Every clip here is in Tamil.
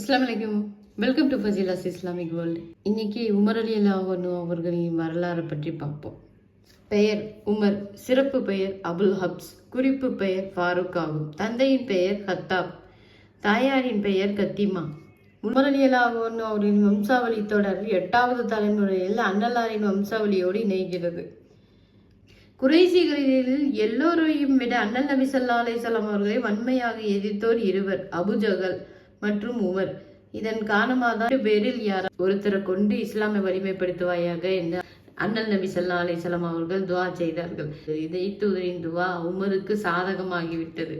அஸ்லாம் வலைக்கம் welcome to Fasila's Islamic world இன்னைக்கு உமர் அலி அல்லாஹனு அவர்களின் வரலாறை பற்றி பார்ப்போம். பெயர் உமர் சிறப்பு பெயர் அபுல் ஹப்ஸ் குறிப்பு பெயர் ஃபாரூக் ஆகும். தந்தையின் பெயர் ஹத்தாப் தாயாரின் பெயர் கத்திமா. உமர் அலி அல்லாஹனு அவரின் வம்சாவளி தொடர் எட்டாவது தலைமுறையில் அன்னலாரின் வம்சாவளியோடு இணைகிறது. குறைசிகளில் எல்லோரையும் விட அண்ணல் நபி சல்லா அலிசல்லாம் அவர்களை வன்மையாக எதிர்த்தோர் இருவர் அபுஜகல் மற்றும் உமர் இதன் காரணமாக தான் பேரில் யார் ஒருத்தரை கொண்டு இஸ்லாமை வலிமைப்படுத்துவாயாக என்று அண்ணல் நபி சல்லா அலிசல்லாம் அவர்கள் துவா செய்தார்கள். இதை தூதரின் துவா. உமருக்கு சாதகமாகிவிட்டது.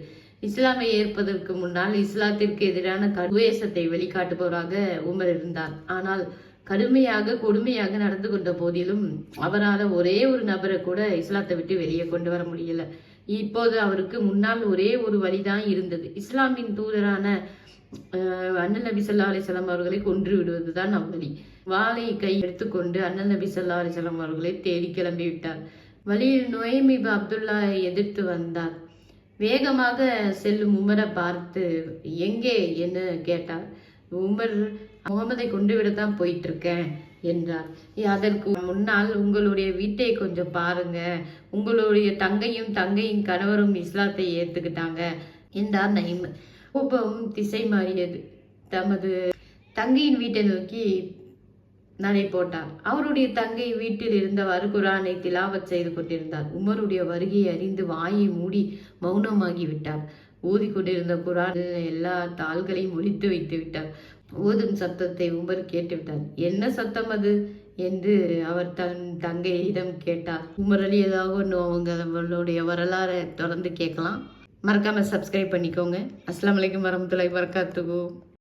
இஸ்லாமை ஏற்பதற்கு முன்னால் இஸ்லாத்திற்கு எதிரான கடுவேசத்தை வெளிக்காட்டுபவராக உமர் இருந்தார். ஆனால் கடுமையாக கொடுமையாக நடந்து கொண்ட போதிலும் அவரால் ஒரே ஒரு நபரை கூட இஸ்லாத்தை விட்டு வெளியே கொண்டு வர முடியல. இப்போது அவருக்கு முன்னால் ஒரே ஒரு வழிதான் இருந்தது. இஸ்லாமின் தூதரான அண்ணன் நபி சொல்லா அலிசல்லாம் அவர்களை கொன்று விடுவதுதான் அவ்வழி வாளை கை எடுத்துக்கொண்டு அண்ணன் நபி சொல்லா அலிசல்லாம் அவர்களை தேடி கிளம்பி விட்டார். வழியில் நுழைமிபு அப்துல்லா எதிர்த்து வந்தார். வேகமாக செல்லும் உமரை பார்த்து எங்கே? என்று கேட்டார். உமர் முகமதை கொண்டு விடத்தான் போயிட்டு இருக்கேன் என்றார் அதற்கு முன்னால் உங்களுடைய வீட்டை கொஞ்சம் பாருங்க. உங்களுடைய தங்கையும் தங்கையின் கணவரும் இஸ்லாத்தை ஏத்துக்கிட்டாங்க என்றார் நயிம். கோபம் திசை மாறியது தமது தங்கையின் வீட்டை நோக்கி நடை போட்டார். அவருடைய தங்கை வீட்டில் இருந்தவாறு குரானை திலாவத் செய்து கொண்டிருந்தார். உமருடைய வருகையை அறிந்து வாயை மூடி மௌனமாகி ஊதிக்கொண்டிருந்த ஓதிக்கொண்டிருந்த குரான் எல்லா தாள்களையும் ஒழித்து வைத்து விட்டார். ஓதும் சத்தத்தை உமர் கேட்டுவிட்டார். என்ன சத்தம் அது? என்று அவர் தன் தங்கையிடம் கேட்டார். உமர் அலி ஏதாவது ஒன்று அவங்க அவர்களுடைய வரலாறை தொடர்ந்து கேட்கலாம். மறக்காம சப்ஸ்கிரைப் பண்ணிக்கோங்க. அஸ்லாம் வலைக்கம் வரமத்துல்லாஹி வரக்காத்துக்கும்